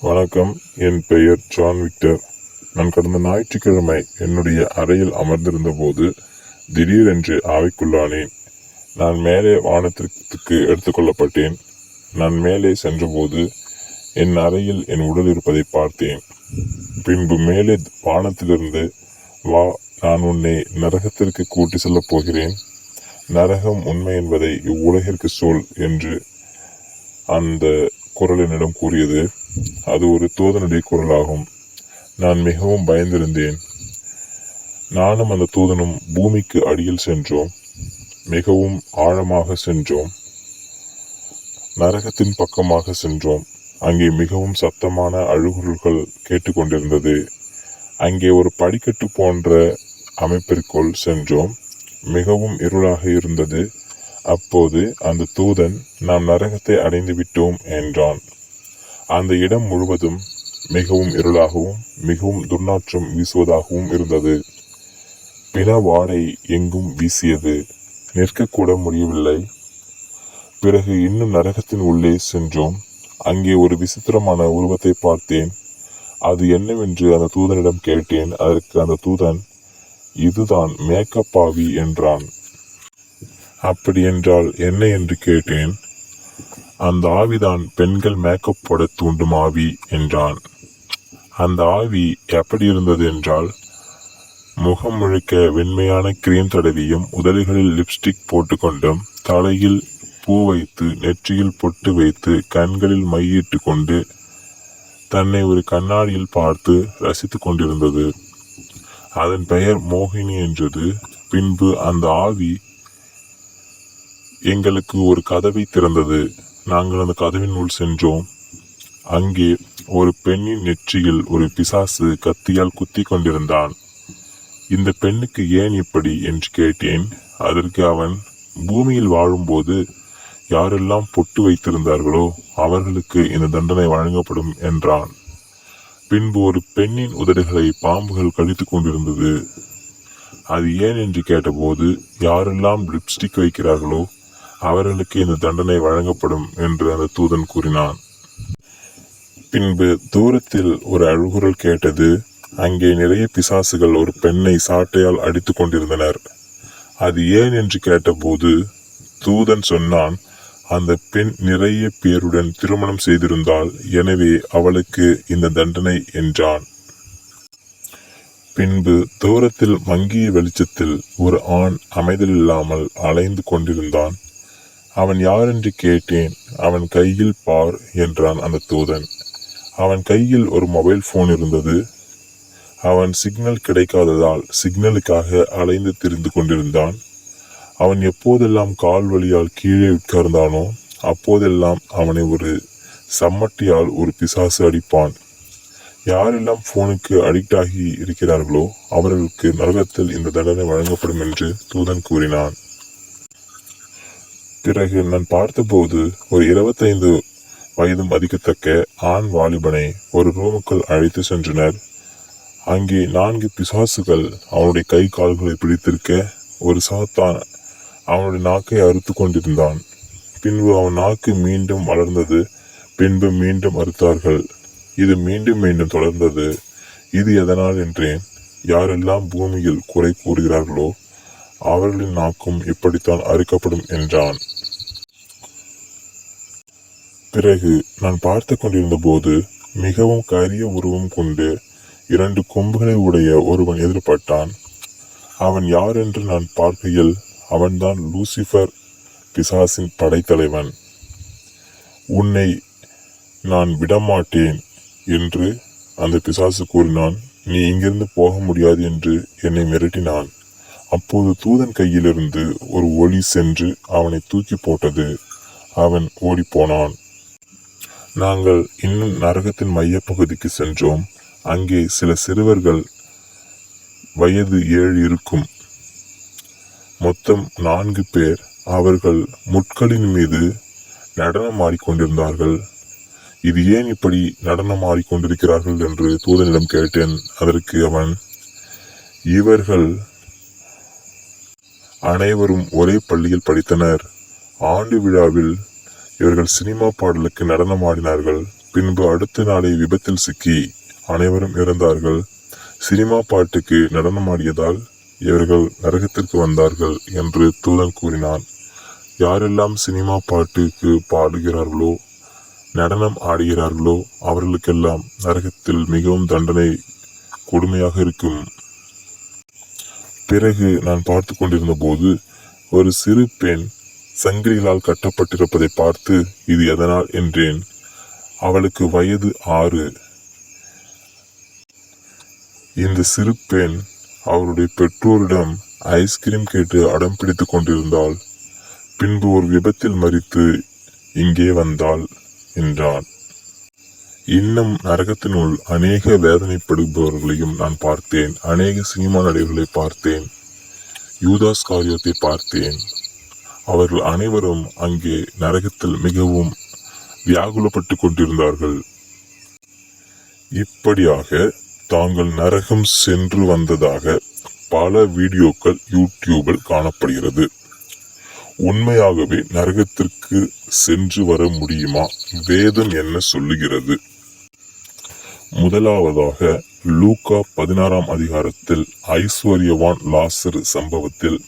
வணக்கம். என் பெயர் John Victor. நான் கடந்த ஞாயிற்றுக்கிழமை என்னுடைய அறையில் அமர்ந்திருந்த போது திடீரென்று ஆவிக்குள்ளானேன். நான் மேலே வானத்திற்கு எடுத்துக்கொள்ளப்பட்டேன் நான் மேலே சென்றபோது என் அறையில் என் உடல் இருப்பதை பார்த்தேன். பின்பு மேலே வானத்திலிருந்து வா நான் உன்னை நரகத்திற்கு கூட்டி செல்லப் போகிறேன். நரகம் உண்மை என்பதை இவ்வுலகிற்கு சொல் என்று அந்த குரல் என்னிடம் கூறியது அது ஒரு தூதனுடைய குரலாகும். நான் மிகவும் பயந்திருந்தேன். நானும் அந்த தூதனும் பூமிக்கு அடியில் சென்றோம். மிகவும் ஆழமாக சென்றோம். நரகத்தின் பக்கமாக சென்றோம். அங்கே மிகவும் சத்தமான அழுகுரல்கள் கேட்டுக்கொண்டிருந்தது. அங்கே ஒரு படிக்கட்டு போன்ற அமைப்பிற்குள் சென்றோம். மிகவும் இருளாக இருந்தது. அப்போது அந்த தூதன் நாம் நரகத்தை அடைந்து விட்டோம் என்றான். அந்த இடம் முழுவதும் மிகவும் இருளாகவும் மிகவும் துர்நாற்றம் வீசுவதாகவும் இருந்தது. பிண வாடை எங்கும் வீசியது. நிற்கக்கூட முடியவில்லை. பிறகு இன்னும் நரகத்தின் உள்ளே சென்றோம். அங்கே ஒரு விசித்திரமான உருவத்தை பார்த்தேன். அது என்னவென்று அந்த தூதனிடம் கேட்டேன். அதற்கு அந்த தூதன் இதுதான் மேக்கப்பாவி என்றான். அப்படி என்றால் என்ன என்று கேட்டேன். அந்த ஆவிதான் பெண்கள் மேக்கப் போட தூண்டும் ஆவி என்றான். அந்த ஆவி எப்படி இருந்தது என்றால் முகம் முழுக்க வெண்மையான கிரீம் தடவியும் உதடுகளில் லிப்ஸ்டிக் போட்டுக்கொண்டும் தலையில் பூ வைத்து நெற்றியில் பொட்டு வைத்து கண்களில் மையிட்டு கொண்டு தன்னை ஒரு கண்ணாடியில் பார்த்து ரசித்து கொண்டிருந்தது. அதன் பெயர் மோகினி என்றது. பின்பு அந்த ஆவி எங்களுக்கு ஒரு கதவை திறந்தது. நாங்கள் அந்த கதவினுள் சென்றோம். அங்கே ஒரு பெண்ணின் நெற்றியில் ஒரு பிசாசு கத்தியால் குத்தி கொண்டிருந்தான். இந்த பெண்ணுக்கு ஏன் இப்படி என்று கேட்டேன். அதற்கு அவன் பூமியில் வாழும்போது யாரெல்லாம் பொட்டு வைத்திருந்தார்களோ அவர்களுக்கு இந்த தண்டனை வழங்கப்படும் என்றான். பின்பு ஒரு பெண்ணின் உதடுகளை பாம்புகள் கடித்துக் கொண்டிருந்தது. அது ஏன்? என்று கேட்டபோது யாரெல்லாம் லிப்ஸ்டிக் வைக்கிறார்களோ அவர்களுக்கு இந்த தண்டனை வழங்கப்படும் என்று அந்த தூதன் கூறினான். பின்பு தூரத்தில் ஒரு அழுகுரல் கேட்டது. அங்கே நிறைய பிசாசுகள் ஒரு பெண்ணை சாட்டையால் அடித்து கொண்டிருந்தனர். அது ஏன் என்று கேட்டபோது தூதன் சொன்னான் அந்த பெண் நிறைய பேருடன் திருமணம் செய்திருந்தால் எனவே அவளுக்கு இந்த தண்டனை என்றான். பின்பு தூரத்தில் மங்கிய வெளிச்சத்தில் ஒரு ஆண் அமைதலில்லாமல் அலைந்து கொண்டிருந்தான். அவன் யாரென்று கேட்டேன் அவன் கையில் பார் என்றான் அந்த தூதன். அவன் கையில் ஒரு மொபைல் ஃபோன் இருந்தது. அவன் சிக்னல் கிடைக்காததால் சிக்னலுக்காக அலைந்து திரிந்து கொண்டிருந்தான். அவன் எப்போதெல்லாம் கால் வழியால் கீழே உட்கார்ந்தானோ அப்போதெல்லாம் அவனை ஒரு சம்மட்டியால் ஒரு பிசாசு அடிப்பான். யாரெல்லாம் ஃபோனுக்கு அடிக்ட் ஆகி இருக்கிறார்களோ அவர்களுக்கு நரகத்தில் இந்த தண்டனை வழங்கப்படும் என்று தூதன் கூறினான். பிறகு நான் பார்த்தபோது ஒரு இருபத்தைந்து வயது மதிக்கத்தக்க ஆண் வாலிபனை ஒரு ரூமுக்குள் அழைத்து சென்றனர். அங்கே நான்கு பிசாசுகள் அவனுடைய கை கால்களை பிடித்திருக்க ஒரு சாத்தான் அவனுடைய நாக்கை அறுத்து கொண்டிருந்தான். பின்பு அவன் நாக்கு மீண்டும் வளர்ந்தது பின்பு மீண்டும் அறுத்தார்கள். இது மீண்டும் மீண்டும் தொடர்ந்தது. இது எதனால் என்றேன்? யாரெல்லாம் பூமியில் குறை கூறுகிறார்களோ அவர்களின் நாக்கும் இப்படித்தான் அறுக்கப்படும் என்றான். பிறகு நான் பார்த்து கொண்டிருந்த போது மிகவும் கரிய உருவம் கொண்டு இரண்டு கொம்புகளை உடைய ஒருவன் எதிர்பட்டான். அவன் யார் என்று நான் பார்க்கையில் அவன்தான் லூசிஃபர் பிசாசின் படைத்தலைவன். உன்னை நான் விடமாட்டேன் என்று அந்த பிசாசு கூறினான். நீ இங்கிருந்து போக முடியாது என்று என்னை மிரட்டினான். அப்போது தூதன் கையிலிருந்து ஒரு ஒளி சென்று அவனை தூக்கி போட்டது. அவன் ஓடிப்போனான். நாங்கள் இன்னும் நரகத்தின் மையப்பகுதிக்கு சென்றோம். அங்கே சில சிறுவர்கள் வயது ஏழு இருக்கும். மொத்தம் நான்கு பேர் அவர்கள் முட்களின் மீது நடனம் ஆடிக்கொண்டிருந்தார்கள். இது ஏன் இப்படி நடனம் ஆடிக்கொண்டிருக்கிறார்கள் என்று தூதனிடம் கேட்டேன். அதற்கு அவன் இவர்கள் அனைவரும் ஒரே பள்ளியில் படித்தனர். ஆண்டு விழாவில் இவர்கள் சினிமா பாடலுக்கு நடனம் ஆடினார்கள் பின்பு அடுத்த நாளை விபத்தில் சிக்கி அனைவரும் இறந்தார்கள். சினிமா பாட்டுக்கு நடனமாடியதால் இவர்கள் நரகத்திற்கு வந்தார்கள் என்று தூதன் கூறினான். யாரெல்லாம் சினிமா பாட்டுக்கு பாடுகிறார்களோ நடனம் ஆடுகிறார்களோ அவர்களுக்கெல்லாம் நரகத்தில் மிகவும் தண்டனை கொடுமையாக இருக்கும். பிறகு நான் பார்த்து கொண்டிருந்த போது ஒரு சிறு பெண் சங்கிலிகளால் கட்டப்பட்டிருப்பதை பார்த்து இது எதனால்? என்றேன். அவளுக்கு வயது ஆறு. இந்த சிறு பெண் அவருடைய பெற்றோரிடம் ஐஸ்கிரீம் கேட்டு அடம் பிடித்து கொண்டிருந்தாள். பின்பு ஒரு விபத்தில் மறித்து இங்கே வந்தாள் என்றான். இன்னும் நரகத்தினுள் அநேக வேதனைப்படுபவர்களையும் நான் பார்த்தேன். அநேக சினிமா நடிகர்களை பார்த்தேன். யூதாஸ் காரியத்தை பார்த்தேன். அவர்கள் அனைவரும் அங்கே நரகத்தில் மிகவும் வியாகுலப்பட்டு கொண்டிருந்தார்கள். இப்படியாக தாங்கள் நரகம் சென்று வந்ததாக பல வீடியோக்கள் யூடியூபில் காணப்படுகிறது. உண்மையாகவே நரகத்திற்கு சென்று வர முடியுமா? வேதம் என்ன சொல்லுகிறது? முதலாவதாக லூக்கா பதினாறாம் அதிகாரத்தில் ஐஸ்வர்யவான் லாசர் சம்பவத்தில்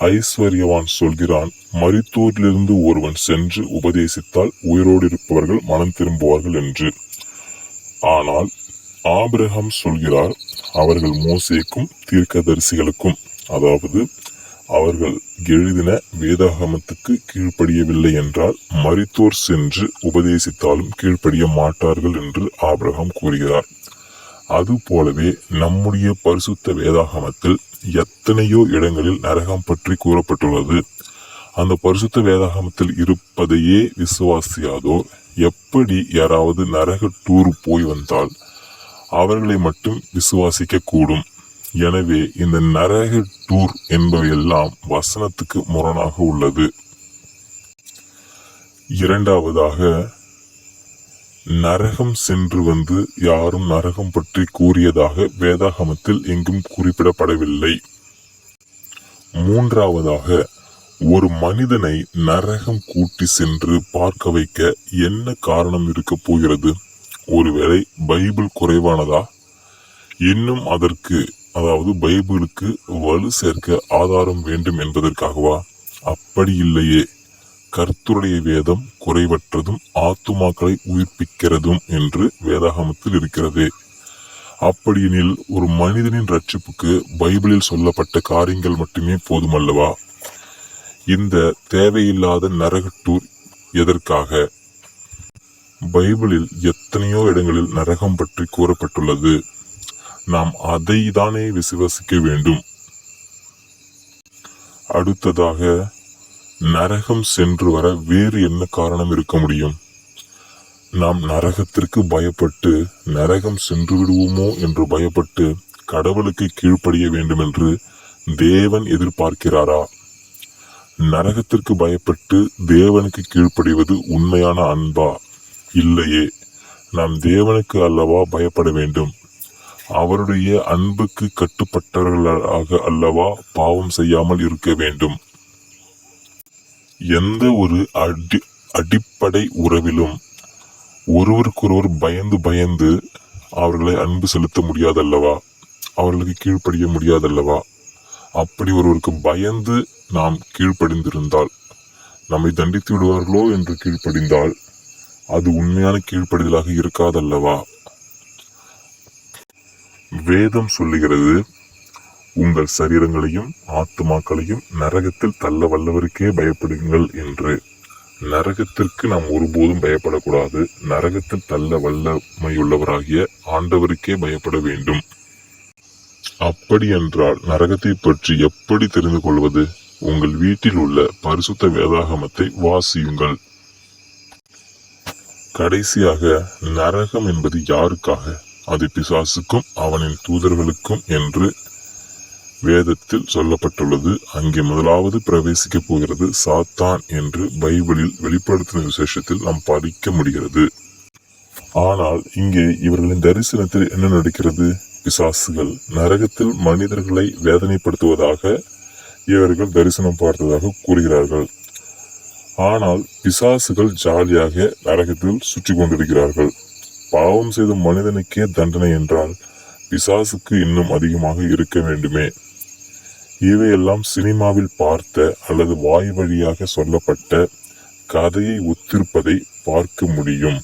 ஐஸ்வர்யவான் சொல்கிறான் மருத்துவரிலிருந்து ஒருவன் சென்று உபதேசித்தால் உயிரோடு இருப்பவர்கள் மனம் திரும்புவார்கள் என்று. ஆனால் ஆபிரகாம் சொல்கிறார் அவர்கள் மோசேக்கும் தீர்க்கதரிசிகளுக்கும் அதாவது அவர்கள் எழுதின வேதாகமத்துக்கு கீழ்ப்படியவில்லை என்றால் மரித்தோர் சென்று உபதேசித்தாலும் கீழ்ப்படிய மாட்டார்கள் என்று ஆபிரகாம் கூறுகிறார். அதுபோலவே நம்முடைய பரிசுத்த வேதாகமத்தில் எத்தனையோ இடங்களில் நரகம் பற்றி கூறப்பட்டுள்ளது. அந்த பரிசுத்த வேதாகமத்தில் இருப்பதையே விசுவாசியாதோர் எப்படி யாராவது நரக டூர் போய் வந்தால் அவர்களை மட்டும் விசுவாசிக்க கூடும். எனவே இந்த நரக டூர் என்பவையெல்லாம் வசனத்துக்கு முரணாக உள்ளது. இரண்டாவதாக நரகம் சென்று வந்து யாரும் நரகம் பற்றி கூறியதாக வேதாகமத்தில் எங்கும் குறிப்பிடப்படவில்லை. மூன்றாவதாக ஒரு மனிதனை நரகம் கூட்டி சென்று பார்க்க வைக்க என்ன காரணம் இருக்க போகிறது? ஒருவேளை பைபிள் குறைவானதா? இன்னும் அதற்கு அதாவது பைபிளுக்கு வலு சேர்க்க ஆதாரம் வேண்டும் என்பதற்காகவா? அப்படி இல்லையே. கர்த்தருடைய வேதம் குறைவற்றதும் ஆத்துமாக்களை உயிர்ப்பிக்கிறதும் என்று வேதாகமத்தில் இருக்கிறது. அப்படியெனில் ஒரு மனிதனின் ரட்சிப்புக்கு பைபிளில் சொல்லப்பட்ட காரியங்கள் மட்டுமே போதுமல்லவா? இந்த தேவையில்லாத நரகட்டூர் எதற்காக? பைபிளில் எத்தனையோ இடங்களில் நரகம் பற்றி கூறப்பட்டுள்ளது. நாம் அதை தானே விசுவசிக்க வேண்டும். அடுத்ததாக நரகம் சென்று வர வேறு என்ன காரணம் இருக்க முடியும்? நாம் நரகத்திற்கு பயப்பட்டு நரகம் சென்று விடுவோமோ என்று பயப்பட்டு கடவுளுக்கு கீழ்ப்படிய வேண்டும் என்று தேவன் எதிர்பார்க்கிறாரா? நரகத்திற்கு பயப்பட்டு தேவனுக்கு கீழ்ப்படிவது உண்மையான அன்பா? இல்லையே. நாம் தேவனுக்கு அல்லவா பயப்பட வேண்டும். அவருடைய அன்புக்கு கட்டுப்பட்டவர்களாக அல்லவா பாவம் செய்யாமல் இருக்க வேண்டும். எந்த ஒரு அடி அடிப்படை உறவிலும் ஒருவருக்கொருவர் பயந்து பயந்து அவர்களை அன்பு செலுத்த முடியாதல்லவா? அவர்களுக்கு கீழ்ப்படிய முடியாதல்லவா? அப்படி ஒருவருக்கு பயந்து நாம் கீழ்ப்படிந்திருந்தால் நம்மை தண்டித்து விடுவார்களோ என்று கீழ்ப்படிந்தால் அது உண்மையான கீழ்ப்படிதலாக இருக்காதல்லவா? வேதம் சொல்லுகிறது உங்கள் சரீரங்களையும் ஆத்துமாக்களையும் நரகத்தில் தள்ள வல்லவருக்கே பயப்படுங்கள் என்று. நரகத்திற்கு நாம் ஒருபோதும் பயப்படக்கூடாது. நரகத்தில் தள்ள வல்லமையுள்ளவராகிய ஆண்டவருக்கே பயப்பட வேண்டும். அப்படி என்றால் நரகத்தை பற்றி எப்படி தெரிந்து கொள்வது? உங்கள் வீட்டில் உள்ள பரிசுத்த வேதாகமத்தை வாசியுங்கள். கடைசியாக நரகம் என்பது யாருக்காக? அது பிசாசுக்கும் அவனின் தூதர்களுக்கும் என்று வேதத்தில் சொல்லப்பட்டுள்ளது. அங்கே முதலாவது பிரவேசிக்க போகிறது சாத்தான் என்று பைபிளில் வெளிப்படுத்தின விசேஷத்தில் நாம் படிக்க முடிகிறது. ஆனால் இங்கே இவர்களின் தரிசனத்தில் என்ன நடக்கிறது? பிசாசுகள் நரகத்தில் மனிதர்களை வேதனைப்படுத்துவதாக இவர்கள் தரிசனம் பார்த்ததாக கூறுகிறார்கள். ஆனால் பிசாசுகள் ஜாலியாக நரகத்தில் சுற்றி கொண்டிருக்கிறார்கள். பாவம் செய்த மனிதனுக்கே தண்டனை என்றால் பிசாசுக்கு இன்னும் அதிகமாக இருக்க வேண்டுமே. இவையெல்லாம் சினிமாவில் பார்த்த அல்லது வாய் வழியாக சொல்லப்பட்ட கதையை ஒத்திருப்பதை பார்க்க முடியும்.